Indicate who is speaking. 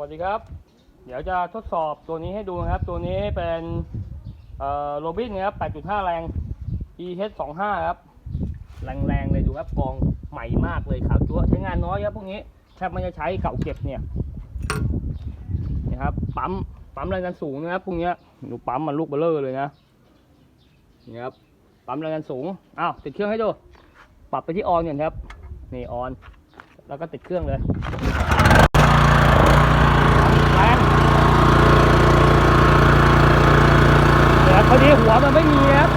Speaker 1: วัสดีครับ เดี๋ยวจะทดสอบตัวนี้ให้ดูนะครับ ตัวนี้เป็นโรบินนะครับ8.5 แรง EH 25 ครับ แรงๆเลยดูครับกองใหม่มากเลยขาวจั๊วใช้งานน้อยครับพวกนี้แทบไม่จะใช้เก่าเก็บเนี่ยนี่ครับปั๊มปั๊มแรงดันสูงนะครับพวกนี้ยดูปั๊มมันลูกเบลเลอร์เลยนะนี่ครับปั๊มแรงดันสูงอ้าวติดเครื่องให้ดูปรับไปที่ออนก่อนครับนี่ออน แล้วก็ติดเครื่องเลย แรงเดี๋ยว พอดีหัวมันไม่มีครับ